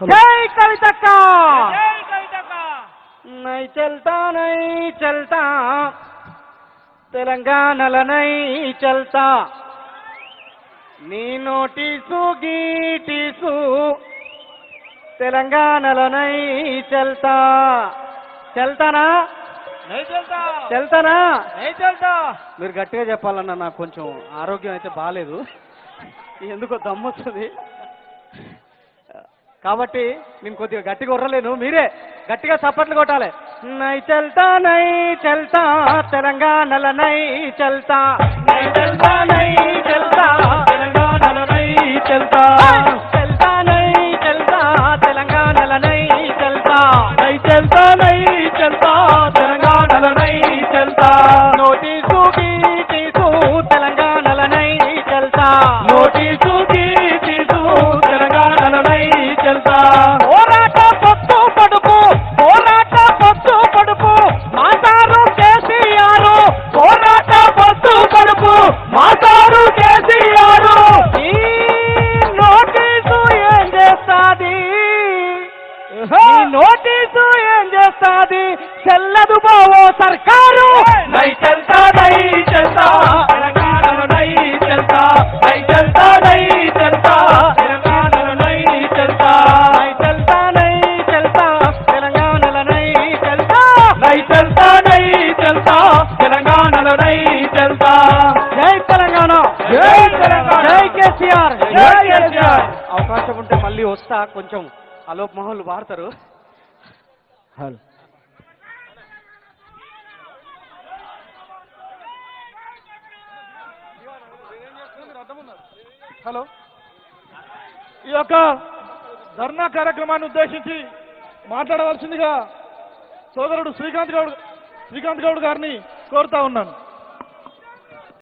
జై కవితక్క నై చల్తా నై చల్తా తెలంగాణల నై చల్తా. నీ నోటీసు గీటీసు తెలంగాణల నై చల్తా. చల్తానా? చల్తానా? మీరు గట్టిగా చెప్పాలన్నా నాకు కొంచెం ఆరోగ్యం అయితే బాగాలేదు ఎందుకో దమ్మొస్తుంది కాబట్టి నేను కొద్దిగా గట్టిగా ఉర్రలేను. మీరే గట్టిగా చప్పట్లు కొట్టాలి. నై చల్తా నై చల్తా తెలంగాణల నై చల్తా. నై చల్తా నై చల్తా తెలంగాణల నై చల్తా. చల్తా నై చల్తా తెలంగాణల నై చల్తా. నై చల్తా నై చల్తా తెలంగాణల నై చల్తా. నోటీసు గీటీసు తెలంగాణల నై చల్తా. నోటీసు తెలంగాణలో నై చల్తా. జై తెలంగాణ. జై తెలంగాణ. జై కేసీఆర్. జై కేసీఆర్. అవకాశం ఉంటే మళ్ళీ వస్తా కొంచెం. అలోప్ మహల్ వాడతారు హలో. హలో. ఈ యొక్క ధర్నా కార్యక్రమాన్ని ఉద్దేశించి మాట్లాడవలసిందిగా సోదరుడు శ్రీకాంత్ గౌడ్ శ్రీకాంత్ గౌడ్ గారిని కోరుతా ఉన్నాను.